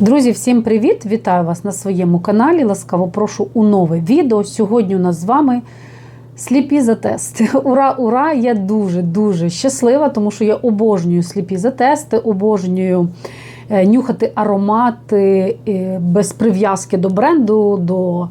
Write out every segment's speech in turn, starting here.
Друзі, всім привіт! Вітаю вас на своєму каналі. Ласкаво прошу у нове відео. Сьогодні у нас з вами сліпі затести. Ура, ура! Я дуже-дуже щаслива, тому що я обожнюю сліпі затести, обожнюю е, нюхати аромати е, без прив'язки до бренду, до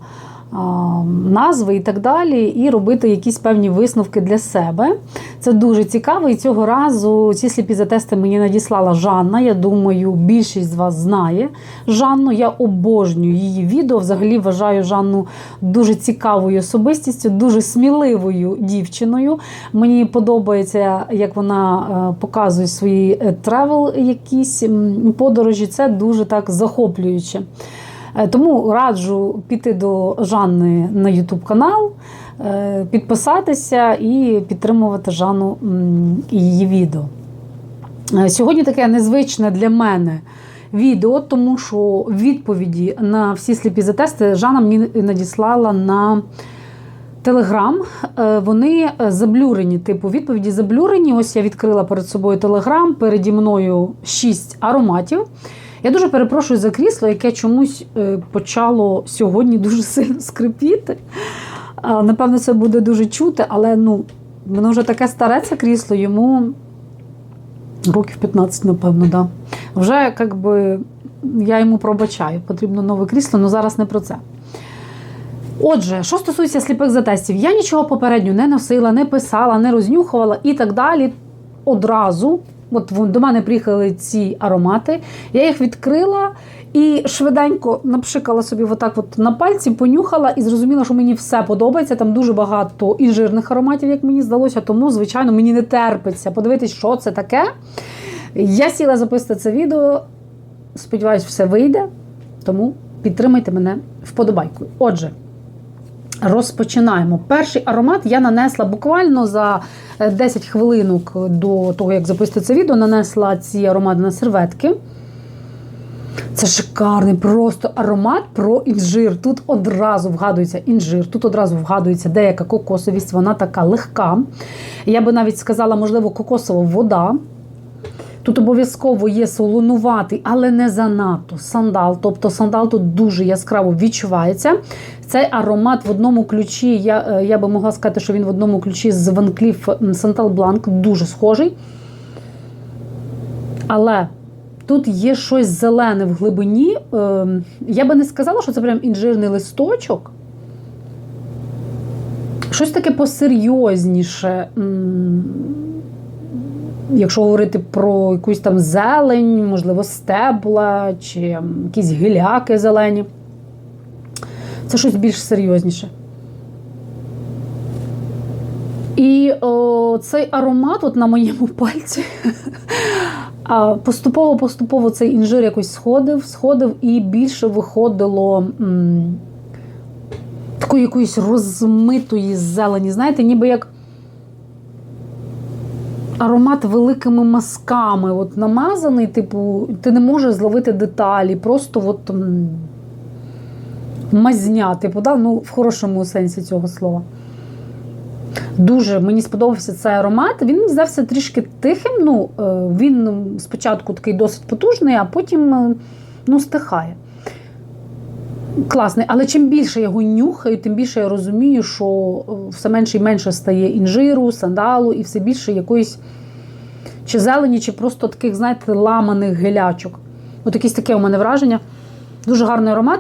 назви і так далі, і робити якісь певні висновки для себе. Це дуже цікаво. І цього разу ці сліпі затести мені надіслала Жанна. Я думаю, більшість з вас знає Жанну. Я обожнюю її відео. Взагалі вважаю Жанну дуже цікавою особистістю, дуже сміливою дівчиною. Мені подобається, як вона е, показує свої тревел, якісь подорожі. Це дуже так захоплююче. Е, Тому раджу піти до Жанни на YouTube канал, е, підписатися і підтримувати Жанну і її відео. Е, Сьогодні таке незвичне для мене відео, тому що відповіді на всі сліпі затести Жанна мені надіслала на Телеграм. Вони заблюрені, типу відповіді заблюрені. Ось я відкрила перед собою Телеграм, переді мною шість ароматів. Я дуже перепрошую за крісло, яке чомусь е, почало сьогодні дуже сильно скрипіти. Напевно, це буде дуже чути, але ну, воно вже таке старе це крісло, йому років 15, напевно, да. Вже як би, я йому пробачаю, потрібно нове крісло, але зараз не про це. Отже, що стосується сліпих затестів, я нічого попередньо не носила, не писала, не рознюхувала і так далі. Одразу, от до мене приїхали ці аромати, я їх відкрила і швиденько напшикала собі отак от на пальці, понюхала і зрозуміла, що мені все подобається. Там дуже багато і жирних ароматів, як мені здалося, тому, звичайно, мені не терпиться подивитись, що це таке. Я сіла записати це відео. Сподіваюсь, все вийде. Тому підтримайте мене вподобайкою. Отже, розпочинаємо. Перший аромат я нанесла буквально за е, 10 хвилинок до того, як записати це відео, нанесла ці аромати на серветки. Це шикарний просто аромат про інжир. Тут одразу вгадується інжир, тут одразу вгадується деяка кокосовість, вона така легка. Я би навіть сказала, можливо, кокосова вода. Тут обов'язково є солонуватий, але не занадто сандал. Тобто сандал тут дуже яскраво відчувається. Цей аромат в одному ключі, я, е, я би могла сказати, що він в одному ключі з Van Cleef Сантал Бланк дуже схожий. Але тут є щось зелене в глибині. Е, Я би не сказала, що це прям інжирний листочок. Щось таке посерйозніше. Якщо говорити про якусь там зелень, можливо, стебла чи якісь гіляки зелені. Це щось більш серйозніше. І о, цей аромат от на моєму пальці поступово-поступово цей інжир якось сходив, сходив і більше виходило м, такої якоїсь розмитої зелені. Знаєте, ніби як аромат великими мазками. От намазаний, типу, ти не можеш зловити деталі, просто от, мазня, типу, да? ну, в хорошому сенсі цього слова. Дуже мені сподобався цей аромат. Він здався трішки тихим. Ну, е, він спочатку такий досить потужний, а потім е, ну, стихає. Класний, але чим більше я його нюхаю, тим більше я розумію, що е, все менше і менше стає інжиру, сандалу і все більше якоїсь чи зелені, чи просто таких, знаєте, ламаних гелячок. От якесь таке у мене враження. Дуже гарний аромат.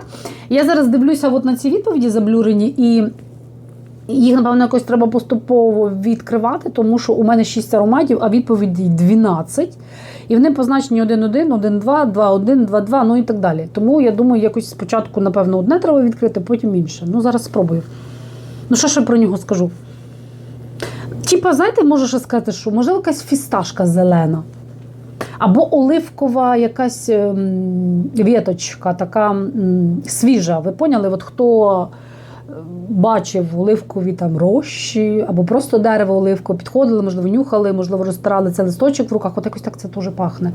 Я зараз дивлюся от на ці відповіді заблюрені, і їх, напевно, якось треба поступово відкривати, тому що у мене 6 ароматів, а відповідей 12. І вони позначені 1-1, 1-2, 2-1, 2-2, ну і так далі. Тому я думаю, якось спочатку, напевно, одне треба відкрити, потім інше. Ну, зараз спробую. Ну, що ще про нього скажу? Типа, знаєте, можу ще сказати, що можливо якась фісташка зелена. Або оливкова якась ем, віточка, така м, свіжа. Ви поняли? От хто бачив оливкові там рощі, або просто дерево оливкове, підходили, можливо, нюхали, можливо, розтирали цей листочок в руках, от якось так це теж пахне.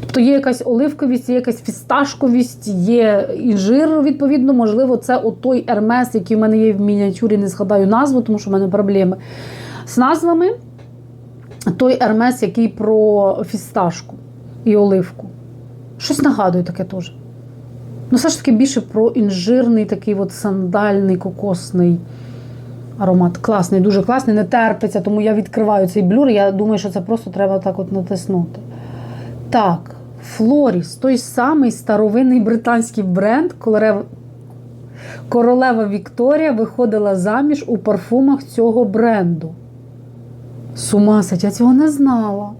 Тобто є якась оливковість, є якась фісташковість, є інжир, відповідно, можливо, це той ермес, який в мене є в мініатюрі, не згадаю назву, тому що в мене проблеми з назвами. Той ермес, який про фісташку і оливку. Щось нагадує таке теж. Ну, все ж таки більше про інжирний, такий от сандальний, кокосний аромат. Класний, дуже класний, не терпиться, тому я відкриваю цей блюр. Я думаю, що це просто треба так от натиснути. Так, Флоріс, той самий старовинний британський бренд, королева, королева Вікторія виходила заміж у парфумах цього бренду. Сумасить, я цього не знала.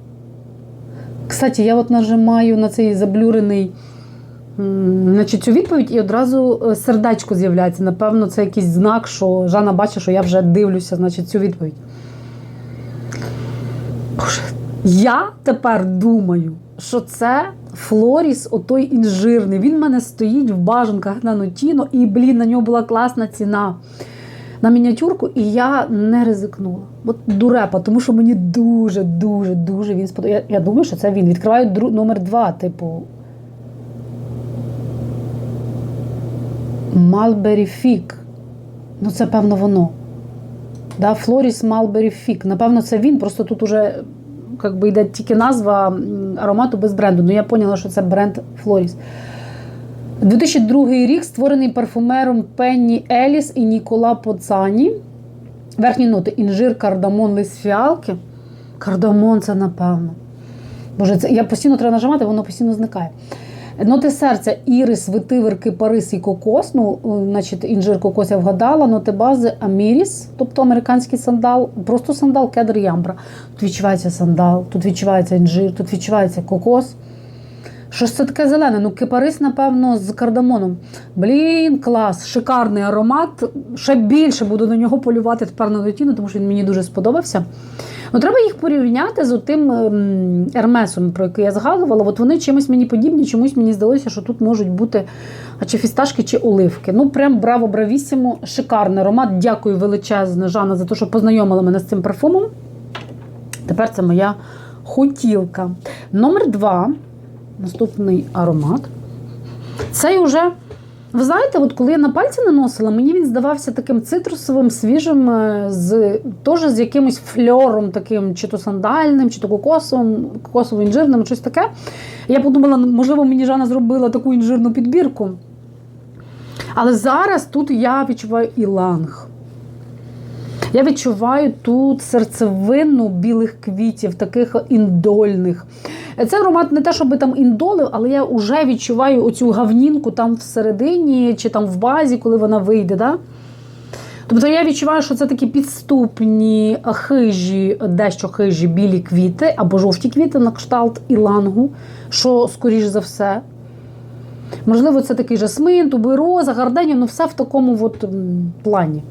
Кстати, я от нажимаю на цей заблюрений значить, цю відповідь і одразу е, сердечко з'являється. Напевно, це якийсь знак, що Жанна бачить, що я вже дивлюся значить, цю відповідь. Боже, я тепер думаю, що це Флоріс, отой інжирний. Він в мене стоїть в бажанках на Нотіно, і, блін, на нього була класна ціна на мініатюрку, і я не ризикнула. От дурепа, тому що мені дуже, дуже, дуже він сподобався. Я, я думаю, що це він. Відкриваю дру... номер два, типу. Малбері Фік. Ну, це певно воно. Да, Флоріс Малбері Фік. Напевно, це він. Просто тут уже би, йде тільки назва аромату без бренду. Ну, я поняла, що це бренд Флоріс. 2002 рік створений парфумером Пенні Еліс і Нікола Поцані. Верхні ноти інжир, кардамон, лист фіалки. Кардамон це напевно. Боже, це я постійно треба нажимати, воно постійно зникає. Ноти серця, ірис, ветивер, кипарис і кокос. Ну, е, значить, інжир кокос я вгадала. Ноти бази аміріс, тобто американський сандал, просто сандал, кедр, ямбра. Тут відчувається сандал, тут відчувається інжир, тут відчувається кокос. Що ж це таке зелене? Ну, кипарис, напевно, з кардамоном. Блін, клас, шикарний аромат. Ще більше буду на нього полювати тепер на дотіну, тому що він мені дуже сподобався. Ну, треба їх порівняти з тим ермесом, про який я згадувала. От вони чимось мені подібні, чомусь мені здалося, що тут можуть бути чи фісташки, чи оливки. Ну, прям браво, бравісімо, шикарний аромат. Дякую величезне, Жанна, за те, що познайомила мене з цим парфумом. Тепер це моя хотілка. Номер два. Наступний аромат. Цей уже, ви знаєте, от коли я на пальці наносила, мені він здавався таким цитрусовим, свіжим, е, з, теж з якимось фльором, таким, чи то сандальним, чи то кокосовим, кокосово-інжирним, щось таке. Я подумала, можливо, мені Жанна зробила таку інжирну підбірку. Але зараз тут я відчуваю іланг. Я відчуваю тут серцевину білих квітів, таких індольних. Це аромат не те, щоб там індолив, але я вже відчуваю оцю гавнінку там всередині чи там в базі, коли вона вийде. Да? Тобто я відчуваю, що це такі підступні хижі, дещо хижі білі квіти або жовті квіти на кшталт ілангу, що, скоріш за все. Можливо, це такий жасмин, тубероза, гарденія, ну все в такому от плані.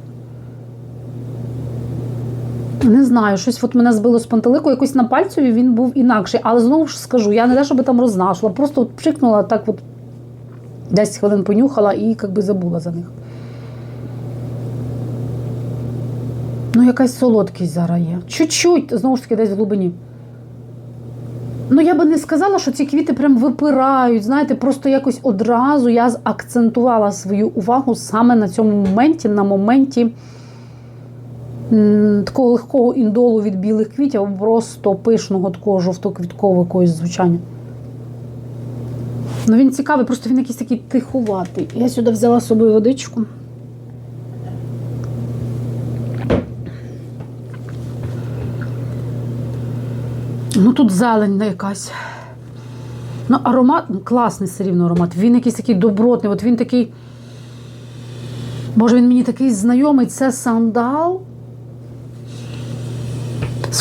Не знаю, щось от мене збило з пантелику, якось на пальцеві він був інакший. Але знову ж скажу, я не те, щоб там рознашла, просто от пшикнула так от 10 хвилин понюхала і як би забула за них. Ну, якась солодкість зараз є. Чуть-чуть, знову ж таки, десь в глибині. Ну, я би не сказала, що ці квіти прям випирають. Знаєте, просто якось одразу я акцентувала свою увагу саме на цьому моменті, на моменті такого легкого індолу від білих квітів, або просто пишного такого жовто-квіткового якогось звучання. Ну, він цікавий, просто він якийсь такий тихуватий. Я сюди взяла з собою водичку. Ну, тут зелень якась. Ну, аромат ну, класний все рівно аромат. Він якийсь такий добротний. От він такий. Боже, він мені такий знайомий. Це сандал.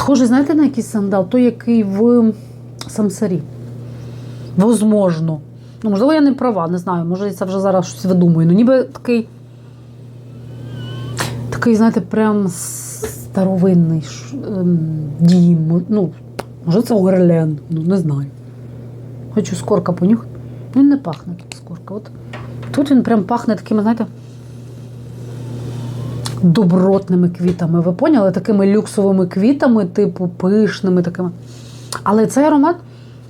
Схожий, знаєте, на якийсь сандал? Той, який в самсарі. Возможно. Ну, можливо, я не права, не знаю. Може, це вже зараз щось видумую. Ну, ніби такий. Такий, знаєте, прям старовинний ем, дім. Ну, може, це Орлен, ну не знаю. Хочу скорка понюхати. Він не пахне скорка. От тут він прям пахне такими, знаєте, добротними квітами. Ви поняли? Такими люксовими квітами, типу пишними такими. Але цей аромат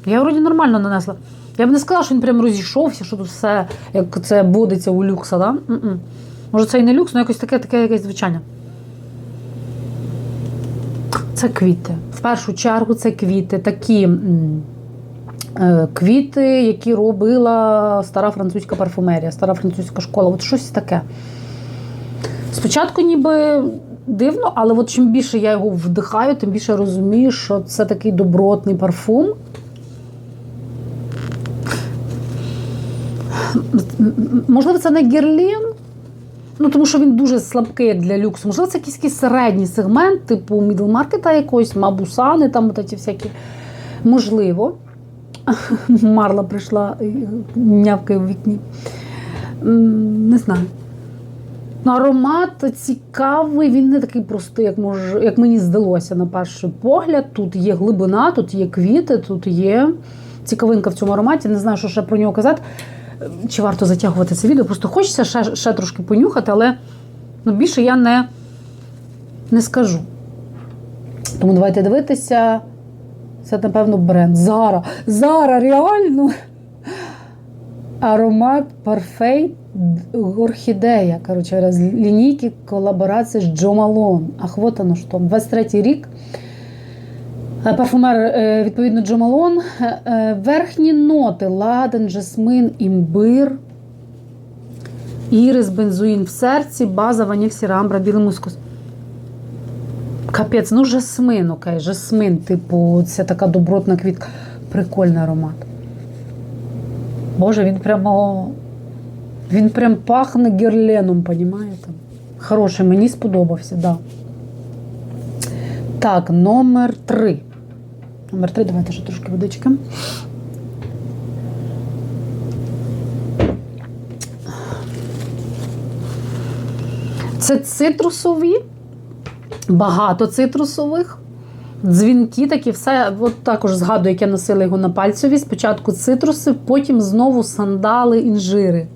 я вроді нормально нанесла. Я б не сказала, що він прям розійшовся, що тут все, як це будеться у люкса, да? М-м. Може, це і не люкс, але якось таке, таке якесь звичайне. Це квіти. В першу чергу це квіти, такі м, е, квіти, які робила стара французька парфумерія, стара французька школа. От щось таке. Спочатку ніби дивно, але от чим більше я його вдихаю, тим більше розумію, що це такий добротний парфум. Можливо, це не герлін, ну тому що він дуже слабкий для люксу. Можливо, це якийсь середній сегмент, типу мідлмаркета якогось, мабусани, там от ці всякі. Можливо. Марла прийшла і в вікні. Не знаю. Аромат цікавий, він не такий простий, як може, як мені здалося на перший погляд. Тут є глибина, тут є квіти, тут є цікавинка в цьому ароматі. Не знаю, що ще про нього казати. Чи варто затягувати це відео? Просто хочеться ще, ще трошки понюхати, але ну, більше я не, не скажу. Тому давайте дивитися. Це, напевно, бренд. Зара. Зара, реально. Аромат парфей орхідея. Коротше, з лінійки колаборації з Джо Малон. Ах, вот оно що. 23-й рік. Е, Парфумер, е, відповідно, Джо Малон. Е, Верхні ноти: ладан, жасмин, імбир, ірис, бензуїн в серці, база, ваніль, сірамбра, білий мускус. Капець, ну жасмин, окей, жасмин, типу, це така добротна квітка. Прикольний аромат. Боже, він прямо. Він прям пахне герленом, понімаєте? Хороший, мені сподобався, да. Так, номер три. Номер три, давайте ще трошки водички. Це цитрусові, багато цитрусових. Дзвінки такі, все от також згадую, як я носила його на пальцеві. Спочатку цитруси, потім знову сандали, інжири.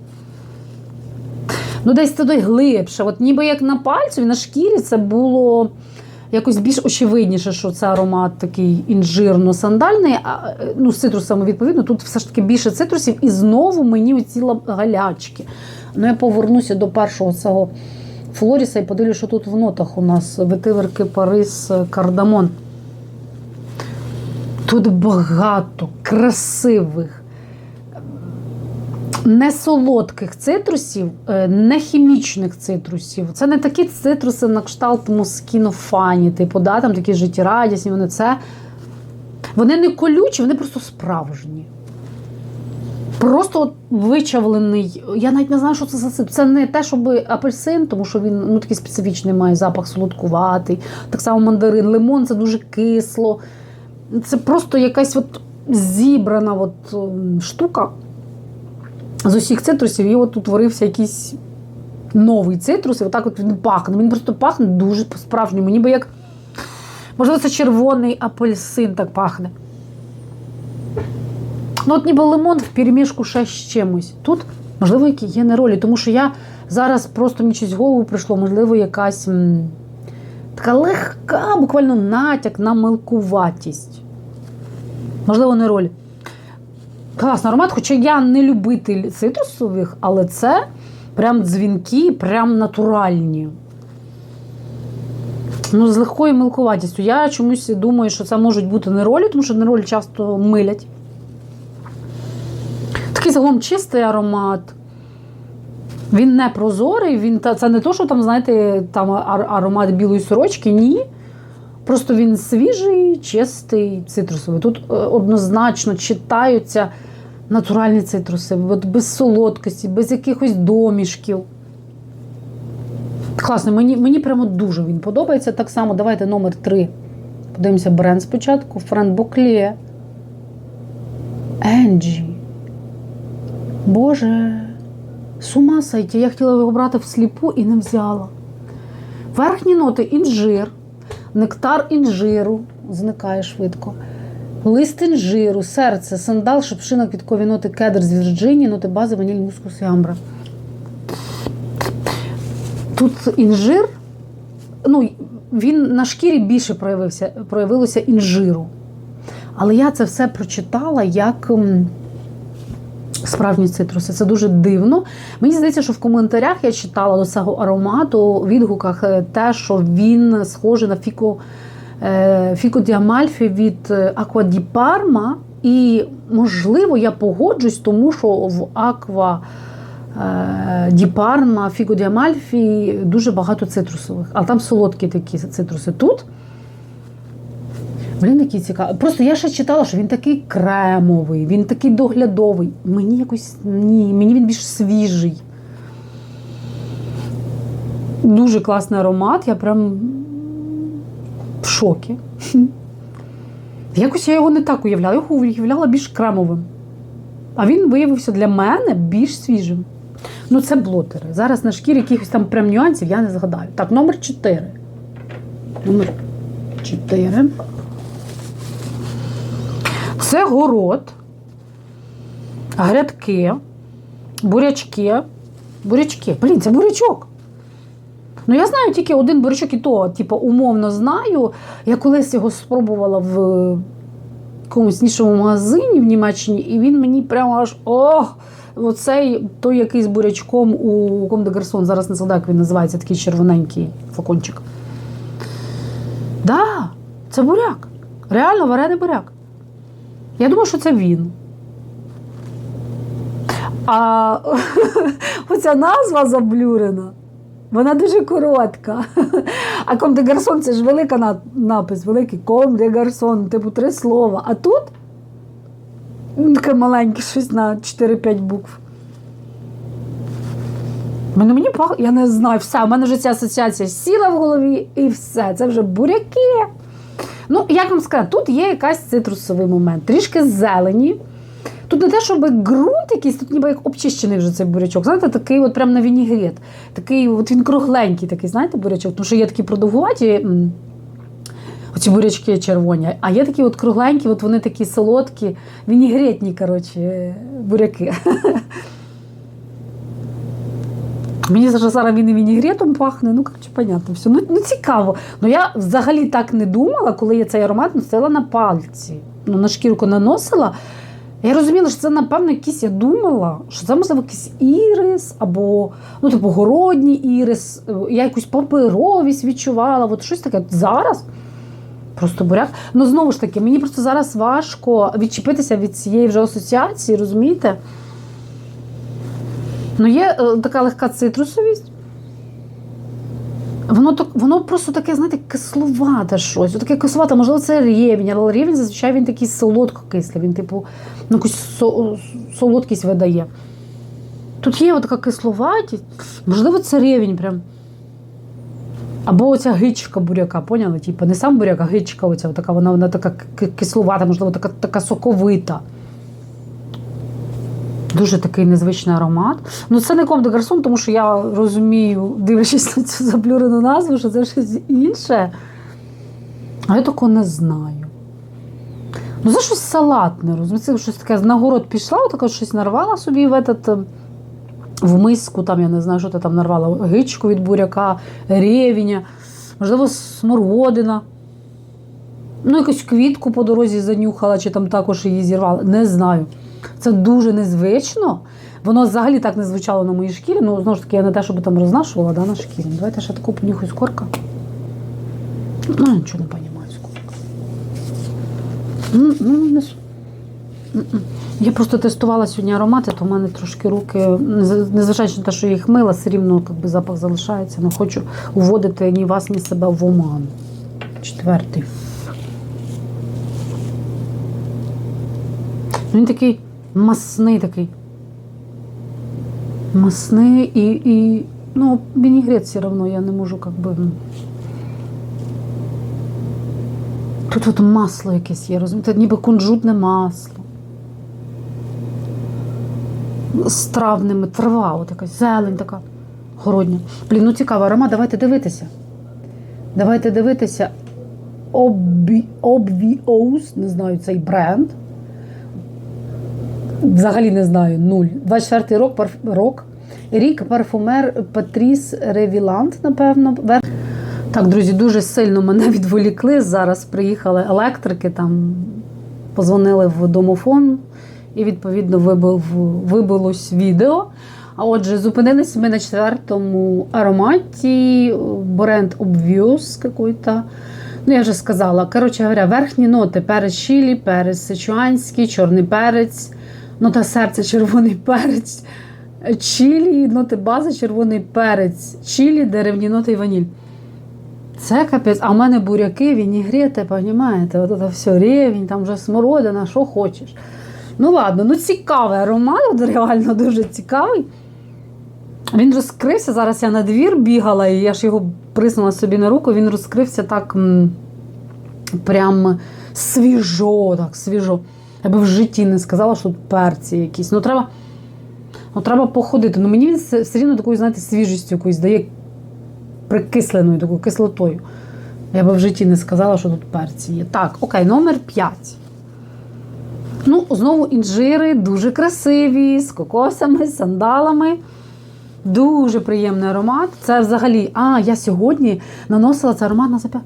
Ну, десь туди глибше. От ніби як на пальцеві, на шкірі це було якось більш очевидніше, що це аромат такий інжирно-сандальний, а ну, з цитрусами, відповідно, тут все ж таки більше цитрусів, і знову мені оці галячки. Ну, я повернуся до першого цього Флоріса і подивлюся, що тут в нотах у нас ветиверки Парис Кардамон. Тут багато красивих, не солодких цитрусів, е, не хімічних цитрусів. Це не такі цитруси на кшталт Москінофані, типу, да, там такі життєрадісні, вони це. Вони не колючі, вони просто справжні. Просто от вичавлений. Я навіть не знаю, що це за цитр. Це не те, щоб апельсин, тому що він ну, такий специфічний має запах солодкуватий. Так само мандарин, лимон це дуже кисло. Це просто якась от зібрана от, ем, штука з усіх цитрусів, і от утворився якийсь новий цитрус, і отак от він пахне. Він просто пахне дуже по-справжньому, ніби як, можливо, це червоний апельсин так пахне. Ну, от ніби лимон в перемішку ще з чимось. Тут, можливо, які є не ролі, тому що я зараз просто мені щось в голову прийшло, можливо, якась м, така легка, буквально натяк на мелкуватість. Можливо, не роль. Класний аромат, хоча я не любитель цитрусових, але це прям дзвінки, прям натуральні. Ну, з легкою мелкуватістю. Я чомусь думаю, що це можуть бути неролі, тому що неролі часто милять. Такий загалом чистий аромат. Він не прозорий, він, це не то, що там, знаєте, там аромат білої сорочки, ні. Просто він свіжий, чистий, цитрусовий. Тут е, однозначно читаються натуральні цитруси, от без солодкості, без якихось домішків. Класно, мені, мені прямо дуже він подобається. Так само, давайте номер три. Подивимося бренд спочатку. Френ Боклє. Енджі. Боже, з ума сойти. Я хотіла його брати всліпу і не взяла. Верхні ноти інжир, нектар інжиру, зникає швидко. Лист інжиру, серце, сандал, шипшина, квіткові ноти, кедр з Вірджинії, ноти бази, ваніль, мускус і амбра. Тут інжир, ну, він на шкірі більше проявився, проявилося інжиру. Але я це все прочитала як справжні цитруси. Це дуже дивно. Мені здається, що в коментарях я читала до цього аромату, у відгуках е, те, що він схожий на фіко, е, фіко діамальфі від Аква ді Парма. І, можливо, я погоджусь, тому що в Аква е, Ді Парма, Фіго ді Амальфі дуже багато цитрусових, а там солодкі такі цитруси. Тут. Блін, який цікавий. Просто я ще читала, що він такий кремовий, він такий доглядовий. Мені якось ні, мені він більш свіжий. Дуже класний аромат, я прям в шокі. Якось я його не так уявляла, я його уявляла більш кремовим. А він виявився для мене більш свіжим. Ну, це блотери. Зараз на шкірі якихось там прям нюансів я не згадаю. Так, номер 4. Номер 4. Це город, грядки, бурячки. Бурячки. Блін, це бурячок. Ну, я знаю тільки один бурячок, і то, типу, умовно знаю. Я колись його спробувала в якомусь нішому магазині в Німеччині, і він мені прямо аж ох! Оцей той якийсь бурячком у Ком де Гарсон, зараз не згадаю, як він називається, такий червоненький флакончик. Да, це буряк. Реально варений буряк. Я думаю, що це він. А оця назва заблюрена, вона дуже коротка. А Ком де Гарсон це ж велика напис, великий Ком де Гарсон, типу три слова. А тут ну, таке маленьке щось на 4-5 букв. Мене мені пах, я не знаю, все, у мене вже ця асоціація сіла в голові і все. Це вже буряки. Ну, як вам сказати, тут є якась цитрусовий момент, трішки зелені. Тут не те, щоб ґрунт якийсь, тут ніби як обчищений вже цей бурячок. Знаєте, такий от прям на вінігрет. Такий, от він кругленький, такий, знаєте, бурячок. Тому що є такі продовгуваті. Оці бурячки червоні, а є такі от кругленькі, от вони такі солодкі, вінігретні, коротше, е, буряки. Мені зараз він і вінігретом пахне, ну коротше, понятно, все. Ну, ну цікаво. Ну я взагалі так не думала, коли я цей аромат носила на пальці. Ну, на шкірку наносила. Я розуміла, що це, напевно, якийсь, я думала, що це, можливо, якийсь ірис, або ну, типу, городній ірис. Я якусь паперовість відчувала, от щось таке. Зараз просто буряк. Ну, знову ж таки, мені просто зараз важко відчепитися від цієї вже асоціації, розумієте? Ну, є е, така легка цитрусовість. Воно, так, воно просто таке, знаєте, кислувате щось. Таке кислувате, можливо, це рівень, але рівень зазвичай він такий солодко-кислий, він, типу, ну, якусь со- солодкість видає. Тут є така кисловатість, можливо, це рівень прям. Або оця гичка буряка, поняли? Типу, не сам буряк, а гичка оця, така, вона, вона така кислувата, можливо, така, така соковита. Дуже такий незвичний аромат. Ну, це не Ком де Гарсон, тому що я розумію, дивлячись на цю заблюрену назву, що це щось інше. А я такого не знаю. Ну, це щось салатне, розумієте? Щось таке з нагород пішла, отаке щось нарвала собі в этот, е, в миску, там, я не знаю, що ти там нарвала, гичку від буряка, ревіня, можливо, смородина. Ну, якусь квітку по дорозі занюхала, чи там також її зірвала. Не знаю. Це дуже незвично. Воно взагалі так не звучало на моїй шкірі. Ну, знову ж таки, я не те, щоб там рознашувала да, на шкірі. Давайте ще таку понюхаю скорка. Ну, я нічого не розумію скорка. Ну, не... Я просто тестувала сьогодні аромати, то в мене трошки руки, нез- незважаючи на те, що я їх мила, все рівно як би, запах залишається. Не хочу уводити ні вас, ні себе в оману. Четвертий. Він такий масний такий. Масний і, і ну, вінігрет все одно я не можу як би. Тут от масло якесь є, розумієте, ніби кунжутне масло. З травними трава, от якась зелень така городня. Блін, ну цікаво, аромат, давайте дивитися. Давайте дивитися. Obvious, не знаю цей бренд. Взагалі не знаю, нуль. 24-й рок, парф... рок. Рік парфумер Патріс Ревілант, напевно. Так, друзі, дуже сильно мене відволікли. Зараз приїхали електрики, там позвонили в домофон і, відповідно, вибив, вибилось відео. А отже, зупинилися ми на четвертому ароматі, бренд Obvious какой-то. Ну, я вже сказала. Коротше говоря, верхні ноти перець чилі, перець сичуанський, чорний перець, нота серця, червоний перець, чилі, ноти бази, червоний перець, чилі, деревні ноти і ваніль. Це капець, а в мене буряки, вінігрети, розумієте? От це все рівень, там вже смородина, що хочеш. Ну ладно, ну цікавий аромат, реально дуже цікавий. Він розкрився. Зараз я на двір бігала, і я ж його приснула собі на руку. Він розкрився так прям свіжо, так, свіжо. Я би в житті не сказала, що тут перці якісь. Ну, треба, ну, треба походити. Ну, мені він все, рівно такою, знаєте, свіжістю якоюсь дає прикисленою такою кислотою. Я би в житті не сказала, що тут перці є. Так, окей, номер 5. Ну, знову інжири дуже красиві, з кокосами, з сандалами. Дуже приємний аромат. Це взагалі. А, я сьогодні наносила цей аромат на зап'я.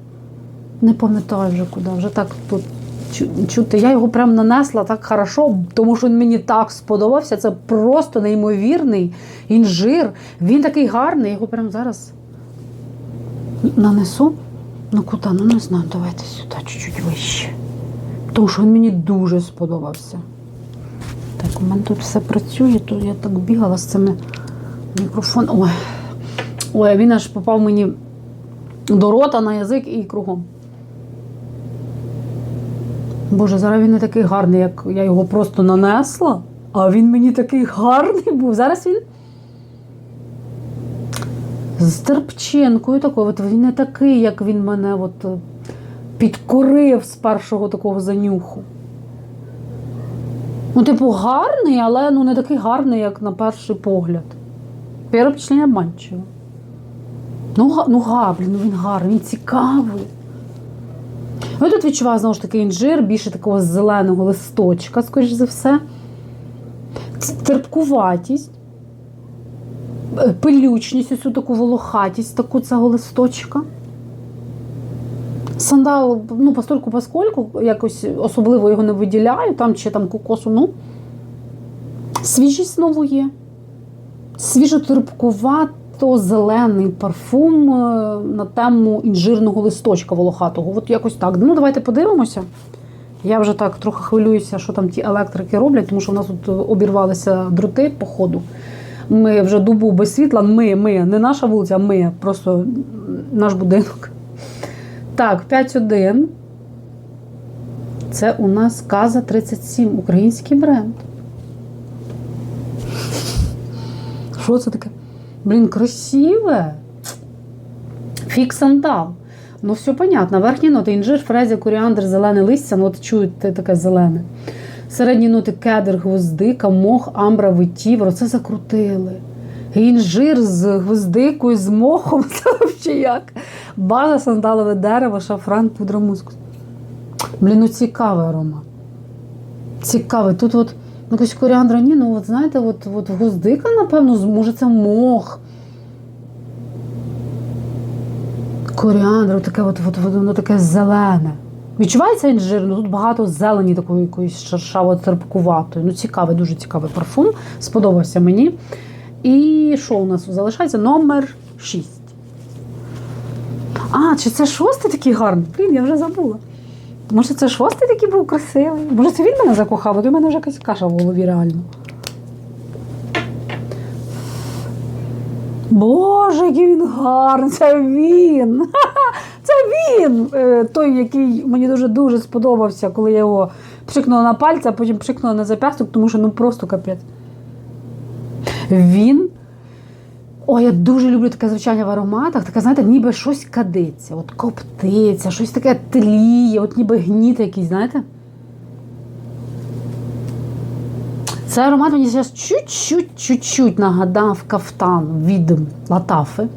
Не пам'ятаю вже куди, вже так тут чути. Я його прям нанесла так хорошо, тому що він мені так сподобався. Це просто неймовірний інжир. Він такий гарний, його прям зараз нанесу. Ну куди? Ну не знаю, давайте сюди чуть-чуть вище. Тому що він мені дуже сподобався. Так, у мене тут все працює, то я так бігала з цими мікрофоном. Ой. Ой, він аж попав мені до рота на язик і кругом. Боже, зараз він не такий гарний, як я його просто нанесла, а він мені такий гарний був. Зараз він з терпчинкою такою. От він не такий, як він мене от, е, підкорив з першого такого занюху. Ну, типу, гарний, але ну, не такий гарний, як на перший погляд. Перше впечатлення обманчиво. Ну, ну га, блін, ну він гарний, він цікавий. Я тут відчуваю знову ж таки інжир, більше такого зеленого листочка, скоріш за все. Терпкуватість, е, пилючність, ось таку волохатість, таку цього листочка. Сандал, ну, постольку поскольку, якось особливо його не виділяю, там чи там кокосу, ну. Свіжість знову є. Свіжо-терпкувато зелений парфум е, на тему інжирного листочка волохатого. От якось так. Ну, давайте подивимося. Я вже так трохи хвилююся, що там ті електрики роблять, тому що в нас тут обірвалися дроти по ходу. Ми вже добу без світла. Ми, ми, не наша вулиця, ми, просто наш будинок. Так, 5.1. Це у нас Каза 37, український бренд. Що це таке? Блін, красиве. Фік сандал. Ну, все понятно. Верхні ноти інжир, фрезія, коріандр, зелене листя. Ну, от чуєте таке зелене. Середні ноти кедр, гвоздика, мох, амбра, витівр. Оце закрутили. Інжир з гвоздикою, з мохом. Це взагалі як. База, сандалове дерево, шафран, пудра мускус. Блін, ну цікавий аромат. Цікавий. Тут от ну, якось коріандра, ні, ну от знаєте, от, от гвоздика, напевно, може це мох. Коріандр, таке от, от, воно таке зелене. Відчувається інжир, ну тут багато зелені такої якоїсь шершаво терпкуватої. Ну, цікавий, дуже цікавий парфум. Сподобався мені. І що у нас залишається? Номер 6. А, чи це шостий такий гарний? Блін, я вже забула. Може, це шостий такий був красивий? Може, це він мене закохав, а то в мене вже якась каша в голові реально. Боже, який він гарний! Це він! Це він! Е, Той, який мені дуже-дуже сподобався, коли я його пшикнула на пальці, а потім пшикнула на зап'ясток, тому що ну просто капець. Він. Ой, я дуже люблю таке звучання в ароматах. Таке, знаєте, ніби щось кадиться, от коптиться, щось таке тліє, от ніби гніт якийсь, знаєте? Цей аромат мені зараз чуть-чуть чуть-чуть нагадав кафтан від Латафи,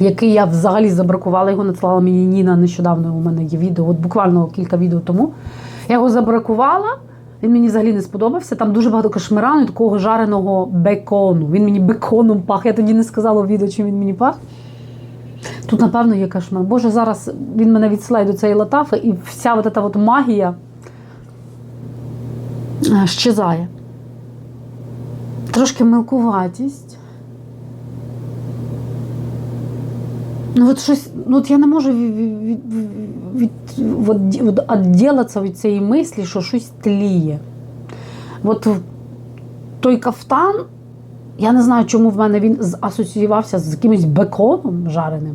який я взагалі забракувала. Його надсилала мені Ніна нещодавно. У мене є відео, от буквально кілька відео тому. Я його забракувала. Він мені взагалі не сподобався. Там дуже багато кашмирану і такого жареного бекону. Він мені беконом пах. Я тоді не сказала в відео, чим він мені пах. Тут, напевно, є кашмар. Боже, зараз він мене відсилає до цієї латафи, і вся от ця от магія е, щезає. Трошки мелкуватість. Ну, от щось ну, от я не можу від, від, від, від, від, від, відділитися від цієї мислі, що щось тліє. От той кафтан, я не знаю, чому в мене він асоціювався з якимось беконом жареним.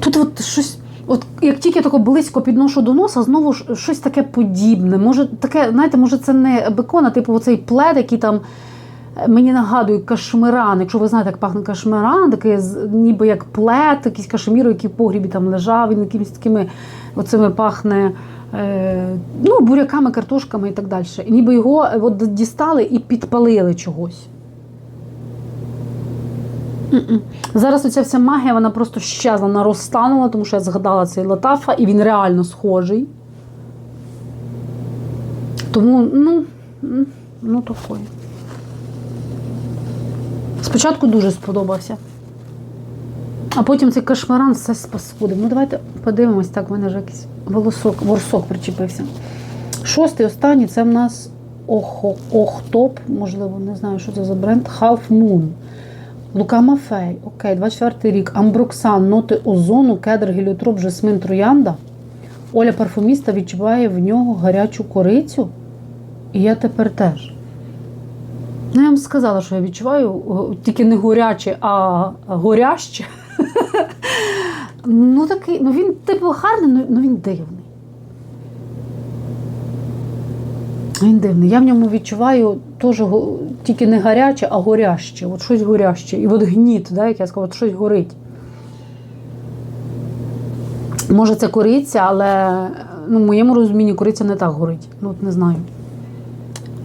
Тут от щось, от як тільки я тако близько підношу до носа, знову ж щось таке подібне. Може, таке, знаєте, може, це не бекон, а типу оцей плед, який там мені нагадує кашмиран. Якщо ви знаєте, як пахне кашмиран, такий ніби як плед, якийсь кашемір, який в погрібі там лежав, він якимись такими оцими пахне. Е, ну, буряками, картошками і так далі. І ніби його е, от дістали і підпалили чогось. М-м. Зараз оця вся магія, вона просто щезла, вона розтанула, тому що я згадала цей Латафа, і він реально схожий. Тому, ну, ну такое. Спочатку дуже сподобався. А потім цей кашмаран все спаскудив. Ну, давайте подивимось, так, в мене вже якийсь волосок, ворсок причепився. Шостий, останній це в нас Охтоп, можливо, не знаю, що це за бренд. Half Moon. Лука Мафей, окей, 24 рік. Амброксан, ноти озону, кедр, геліотроп, жасмин, троянда. Оля парфуміста відчуває в нього гарячу корицю. І я тепер теж. Ну, я вам сказала, що я відчуваю тільки не горяче, а горяще. ну, такий, ну він типу гарний, ну, ну він дивний. Він дивний. Я в ньому відчуваю теж тільки не гаряче, а горяще. От щось горяще. І от гніт, да, як я сказала, от щось горить. Може, це кориця, але ну, в моєму розумінні кориця не так горить. Ну, от не знаю.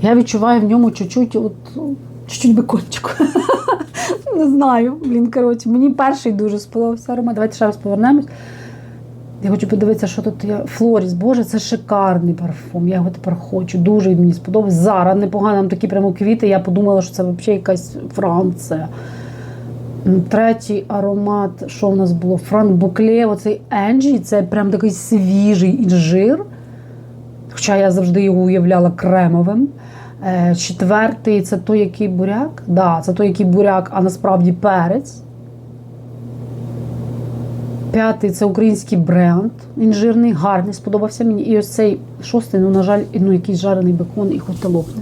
Я відчуваю в ньому чуть-чуть, от, ну, чуть-чуть бекончику. Не знаю. Блін, коротше, мені перший дуже сподобався аромат. Давайте ще раз повернемось. Я хочу подивитися, що тут є. Флоріс, боже, це шикарний парфум. Я його тепер хочу. Дуже мені сподобався. Зараз непогано, там такі прямо квіти. Я подумала, що це взагалі якась Франція. Третій аромат, що в нас було? Франк Букле, оцей Енджі, це прям такий свіжий інжир. Хоча я завжди його уявляла кремовим. Е, Четвертий це той, який буряк. Да, це той, який буряк, а насправді перець. П'ятий це український бренд. Інжирний, гарний, сподобався мені. І ось цей шостий, ну, на жаль, ну, якийсь жарений бекон і хоч лопне.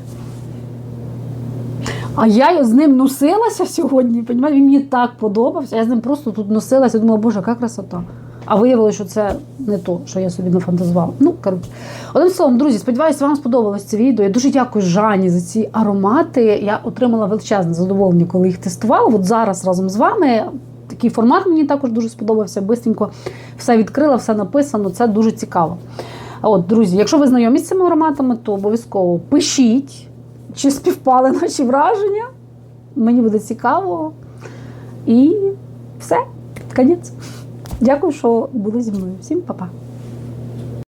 А я з ним носилася сьогодні. Він мені так подобався. Я з ним просто тут носилася. Думала, боже, яка красота. А виявилося, що це не то, що я собі нафантазувала. Ну, коротше. Одним словом, друзі, сподіваюся, вам сподобалось це відео. Я дуже дякую Жані за ці аромати. Я отримала величезне задоволення, коли їх тестувала. От зараз разом з вами. Такий формат мені також дуже сподобався. Бистренько все відкрила, все написано. Це дуже цікаво. А От, друзі, якщо ви знайомі з цими ароматами, то обов'язково пишіть, чи співпали наші враження. Мені буде цікаво. І все, конець. Дякую, що були зі мною. Всім па-па.